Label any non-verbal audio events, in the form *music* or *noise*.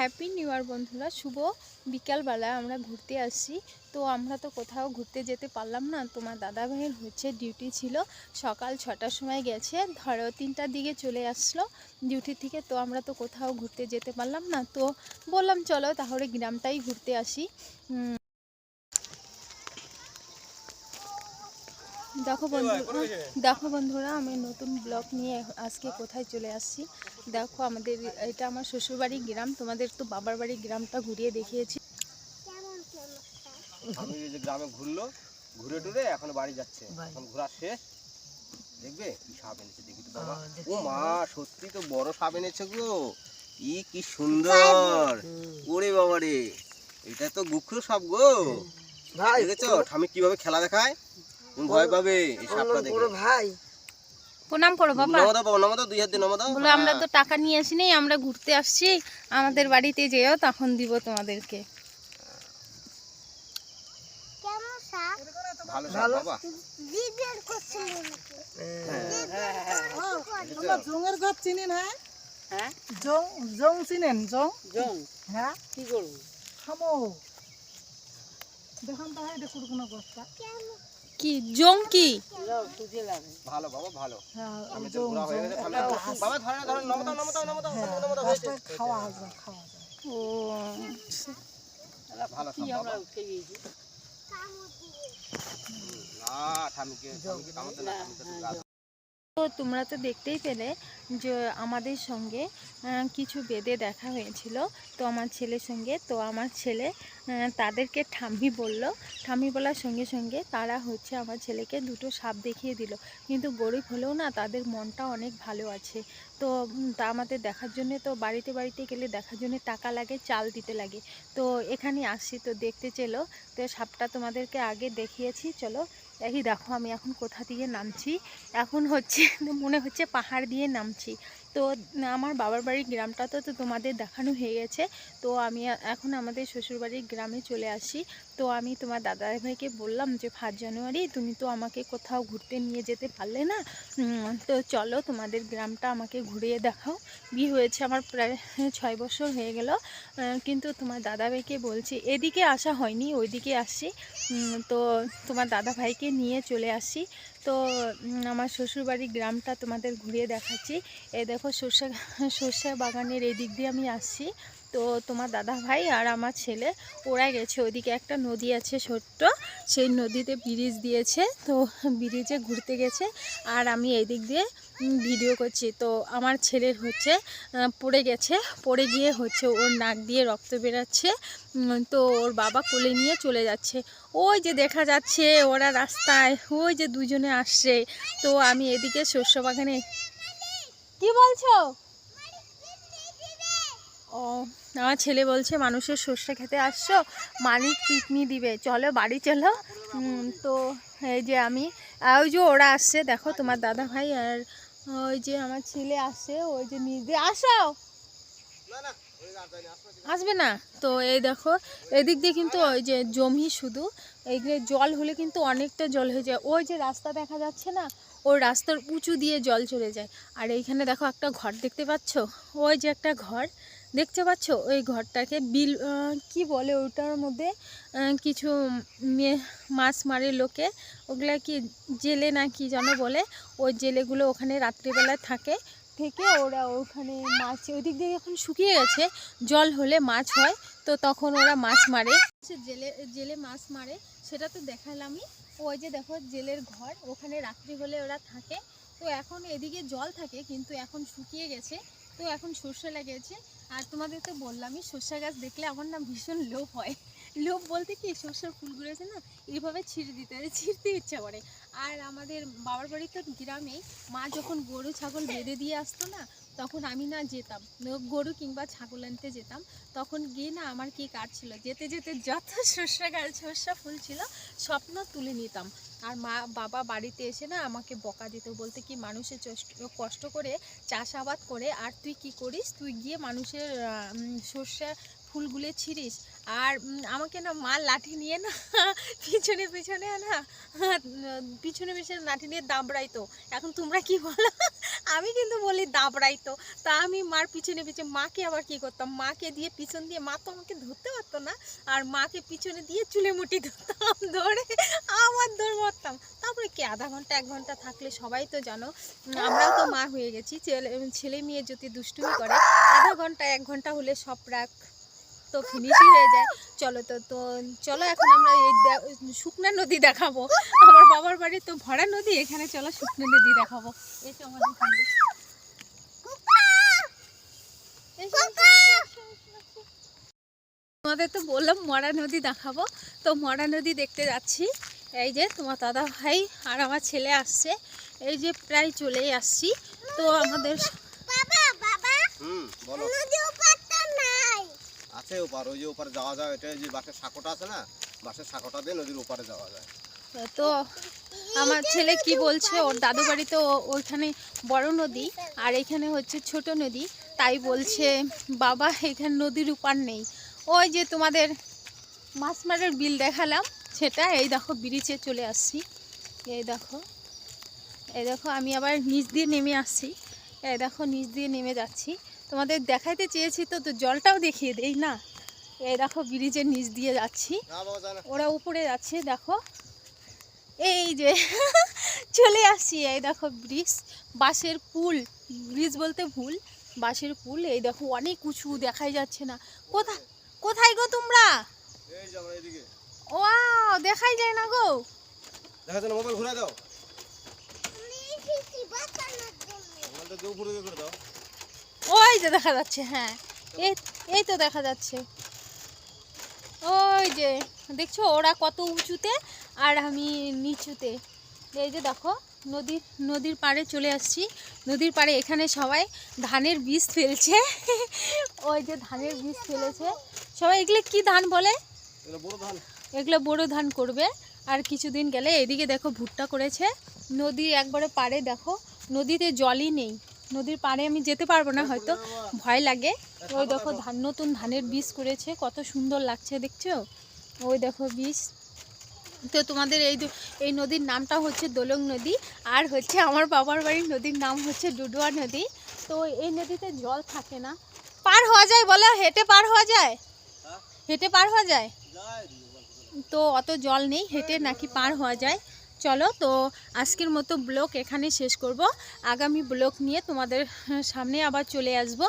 Happy new year বন্ধুরা, শুভ বিকালবেলা, আমরা ঘুরতে আসছি। তো আমরা তো কোথাও ঘুরতে যেতে পারলাম না তোমার দাদা ভাইয়ের হচ্ছে ডিউটি ছিল। সকাল ছটার সময় গেছে, ধরো তিনটার দিকে চলে আসলো ডিউটি থেকে, তো আমরা তো কোথাও ঘুরতে যেতে পারলাম না। তো বললাম, চলো তাহলে গ্রামটাই ঘুরতে আসি। দেখো বন্ধুরা দেখো বন্ধুরা আমি নতুন ব্লগ নিয়ে আজকে কোথায় চলে আসছি। দেখো আমাদের এটা আমার শ্বশুরবাড়ির গ্রাম তোমাদের তো বাবার বাড়ি গ্রামটা ঘুরিয়ে দেখিয়েছি। আমি এই যে গ্রামে ঘুরলো ঘুরে টুরে এখন বাড়ি যাচ্ছে। এখন ঘোরা শেষ। দেখবে? কি সাপ এনেছে দেখি তো বাবা। ও মা সত্যি তো বড় সাপ এনেছে গো। ই কি সুন্দর। ওরে বাবা রে। এটা তো গুখরো সাপ গো। ভাই দেখেছ? ঠামি কীভাবে খেলা দেখায়? ভয় পাবে এই সাপটা দেখে। ভাই। প্রণাম করো বাবা। নমদা বাবা নমদা দুই হাত দিয়ে নমদা বলো আমরা তো টাকা নিয়ে আসিনি আমরা ঘুরতে আসছি। আমাদের বাড়িতে যেও তখন দিব তোমাদেরকে। ভালো সাপ বাবা। আমরা জংয়ের ঘর চিনেন হ্যাঁ? জং জং চিনেন জং? জং? হ্যাঁ? কি করব? খামো দেখান তো হ্যাঁ দেখুন কোনো বস্তা। কি? জং কি লাও সুজে লাগে ভালো বাবা ভালো। হ্যাঁ আমি তো জং হয়ে গেছে বাবা ধরে না ধরে নমদা নমদা নমদা নমদা হয়েছে। খাওয়া যায় খাওয়া যায় ও ভালো কি আমরা উঠে গিয়েছি? না ঠামিকে ঠামিকে কামড়তে না ঠামিকে তো গাছ তো তোমরা তো দেখতেই পেলে যে আমাদের সঙ্গে কিছু বেদে দেখা হয়েছিল তো আমার ছেলের সঙ্গে। তো আমার ছেলে তাদেরকে ঠাম্মি বলল। ঠাম্মি বলার সঙ্গে সঙ্গে তারা হচ্ছে আমার ছেলেকে দুটো সাপ দেখিয়ে দিল। কিন্তু গরিব হলেও না, তাদের মনটা অনেক ভালো আছে। তো তা আমাদের দেখার জন্য তো বাড়িতে বাড়িতে গেলে দেখার জন্য টাকা লাগে, চাল দিতে লাগে। তো এখানে আসছি, তো দেখতে চেলো। তো সাপটা তোমাদেরকে আগে দেখিয়েছি। চলো, এই দেখো আমি এখন কোথা দিয়ে নামছি। এখন হচ্ছে, মনে হচ্ছে পাহাড় দিয়ে নামছি। si তো আমার বাবার বাড়ির গ্রামটা তো তো তোমাদের দেখানো হয়ে গেছে। তো আমি এখন আমাদের শ্বশুরবাড়ির গ্রামে চলে আসি। তো আমি তোমার দাদা ভাইকে বললাম যে, ফার্স্ট জানুয়ারি তুমি তো আমাকে কোথাও ঘুরতে নিয়ে যেতে পারলে না? তো চলো তোমাদের গ্রামটা আমাকে ঘুরিয়ে দেখাও। বিয়ে হয়েছে আমার প্রায় ছয় বছর হয়ে গেল। কিন্তু তোমার দাদা ভাইকে বলছি, এদিকে আসা হয়নি, ওইদিকে আসছি তো তোমার দাদা ভাইকে নিয়ে চলে আসি। তো আমার শ্বশুরবাড়ির গ্রামটা তোমাদের ঘুরিয়ে দেখাচ্ছি। এই দেখো সর্ষে সর্ষে বাগানের এই দিক দিয়ে আমি আসছি। তো তোমার দাদা ভাই আর আমার ছেলে, ওরা গেছে। ওইদিকে একটা নদী আছে ছোট্ট, সেই নদীতে ব্রিজ দিয়েছে। তো ব্রিজে ঘুরতে গেছে আর আমি এই দিক দিয়ে ভিডিও করছি। তো আমার ছেলের হচ্ছে পড়ে গেছে। পড়ে গিয়ে হচ্ছে ওর নাক দিয়ে রক্ত বেরাচ্ছে। তো ওর বাবা কোলে নিয়ে চলে যাচ্ছে। ওই যে দেখা যাচ্ছে ওরা রাস্তায়, ওই যে দুজনে আসছে। তো আমি এদিকে শস্য বাগানে কি বলছো? ও আমার ছেলে বলছে মানুষের সর্ষে খেতে আসছো? মালিক পিকনি দিবে। চলো বাড়ি চলো। তো এই যে আমি ওই যে ওরা আসছে দেখো তোমার দাদা ভাই আর ওই যে আমার ছেলে আসছে ওই যে নিজে আসো। না না ওই গাছ যায়নি, আসো না। আসবে না? তো এই দেখো এদিক দিয়ে কিন্তু ওই যে জমি শুধু এইগুলো জল হলে কিন্তু অনেকটা জল হয়ে যায়। ওই যে রাস্তা দেখা যাচ্ছে না ওই রাস্তার উঁচু দিয়ে জল চলে যায়। আর এইখানে দেখো একটা ঘর দেখতে পাচ্ছ? ওই যে একটা ঘর। দেখতে পাচ্ছ? ওই ঘরটাকে বিল কি বলে ওটার মধ্যে? কিছু মাছ মারে লোকে। ওগুলা কি জেলে না কি যেন বলে? ওই জেলেগুলো ওখানে রাত্রিবেলায় থাকে। থেকে ওরা ওখানে মাছ ওই দিক দিয়ে এখন শুকিয়ে গেছে, জল হলে মাছ হয়। তো তখন ওরা মাছ মারে। সে জেলে জেলে মাছ মারে, সেটা তো দেখালামই। ওই যে দেখো, জেলের ঘর, ওখানে রাত্রি হলে ওরা থাকে। তো এখন এদিকে জল থাকে, কিন্তু এখন শুকিয়ে গেছে। তো এখন সর্ষে লাগিয়েছে। আর তোমাদের তো বললামই, সর্ষে গাছ দেখলে আমার না ভীষণ লোভ হয়। লোভ বলতে কি, সর্ষের ফুলগুলো আছে না এইভাবে ছিঁড়ে দিতে ছিঁড়তে ইচ্ছা করে। আর আমাদের বাবার বাড়ি তো গ্রামেই মা যখন গরু, ছাগল বেঁধে দিয়ে আসতো না, তখন আমি না যেতাম। গরু কিংবা ছাগল আনতে যেতাম। তখন গিয়ে না আমার কি কাটছিল যেতে যেতে যত সর্ষে গাছ, সর্ষা ফুল ছিল, স্বপ্ন তুলে নিতাম। আর মা, বাবা বাড়িতে এসে না আমাকে বকা দিত, বলতে কি, মানুষের কষ্ট করে চাষাবাদ করে, আর তুই কি করিস? তুই গিয়ে মানুষের সর্ষে ফুলগুলো ছিঁড়িস। আর আমাকে না মা লাঠি নিয়ে না, *laughs* পিছনে পিছনে না, *laughs* পিছনে পিছনে লাঠি নিয়ে দাবড়াইতো। এখন তোমরা কি বলো? *laughs* আমি কিন্তু বলি দাবড়াই তো আমি মার পিছনে পিছনে, মাকে আবার কি করতাম? মাকে দিয়ে পিছন দিয়ে, মা তো আমাকে ধরতে পারতো না। আর মাকে পিছনে দিয়ে চুলে মুটি ধরতাম, ধরে আবার দৌড় মারতাম। তারপরে কি, আধা ঘণ্টা, এক ঘণ্টা থাকলে সবাই তো জানো আমরাও তো মা হয়ে গেছি। ছেলে ছেলে মেয়ে যদি দুষ্টুমি করে, আধা ঘণ্টা, এক ঘণ্টা হলে সব রাগ তো ফিনিশই হয়ে যায়। চলো তো তো চলো এখন আমরা এই শুকনা নদী দেখাবো। আমার বাবার বাড়ি তো ভরা নদী এখানে চলো শুকনো নদী দেখাবো। এসো আমাদের। তোমাদের তো বললাম মরা নদী দেখাবো। তো মরা নদী দেখতে যাচ্ছি। এই যে তোমার দাদা ভাই আর আমার ছেলে আসছে। এই যে প্রায় চলেই আসছি। তো আমাদের হুম বলো। আছে ওপার, ওই যে ওপারে যাওয়া যায়, এটা যে বাসের সাঁকোটা আছে না, বাসের সাঁকোটা দিয়ে নদীর ওপারে যাওয়া যায়। তো আমার ছেলে কি বলছে, ওর দাদু বাড়ি তো ওইখানে বড় নদী, আর এখানে হচ্ছে ছোট নদী, তাই বলছে, বাবা, এখানে নদীর উপার নেই। ওই যে তোমাদের মাছ মারের বিল দেখালাম, সেটা এই দেখো, ব্রিজে চলে আসছি। এই দেখো এই দেখো, আমি আবার নিচ দিয়ে নেমে আসছি। এই দেখো, নিচ দিয়ে নেমে যাচ্ছি। তোমাদের দেখাইতে চেয়েছি তো তো জলটাও দেখিয়ে দেই না। এই দেখো ব্রিজের নিচ দিয়ে যাচ্ছি। না বাবা জানা ওরা উপরে যাচ্ছে দেখো। এই যে *laughs* চলে আসছি এই দেখো ব্রিজ। বাঁশের পুল ব্রিজ বলতে ভুল বাঁশের পুল। এই দেখো অনেক উঁচু দেখাই যাচ্ছে না। কোথায় কোথায় গো তোমরা? ও দেখাই যায় না গো। দেখা যায় মোবাইল ঘুরে দাও। মোবাইলটা যে উপরে করে দাও। ওই যে দেখা যাচ্ছে হ্যাঁ। এই এই তো দেখা যাচ্ছে। ওই যে দেখছ ওরা কত উঁচুতে আর আমি নিচুতে। এই যে দেখো নদীর নদীর পাড়ে চলে আসছি। নদীর পাড়ে এখানে সবাই ধানের বীজ ফেলছে। ওই যে ধানের বীজ ফেলেছে। সবাই এগুলো কি ধান বলে? এগুলো বড় ধান। এগুলো বড় ধান করবে। আর কিছুদিন গেলে এদিকে দেখো ভুট্টা করেছে। নদী একবারে পাড়ে দেখো নদীতে জলই নেই। নদীর পাড়ে আমি যেতে পারব না হয়তো ভয় লাগে। ওই দেখো ধান নতুন ধানের বীজ করেছে কত সুন্দর লাগছে দেখছ? ওই দেখো বীজ। তো তোমাদের এই এই নদীর নামটা হচ্ছে দোলং নদী আর হচ্ছে আমার বাবার বাড়ির নদীর নাম হচ্ছে ডুডুয়া নদী। তো এই নদীতে জল থাকে না। পার হওয়া যায় বলো হেঁটে পার হওয়া যায়? হ্যাঁ? হেঁটে পার হওয়া যায়? যায়। তো অত জল নেই হেঁটে নাকি পার হওয়া যায়। চলো তো আজকের মতো ব্লগ এখানে শেষ করব। আগামী ব্লগ নিয়ে তোমাদের সামনে আবার চলে আসব।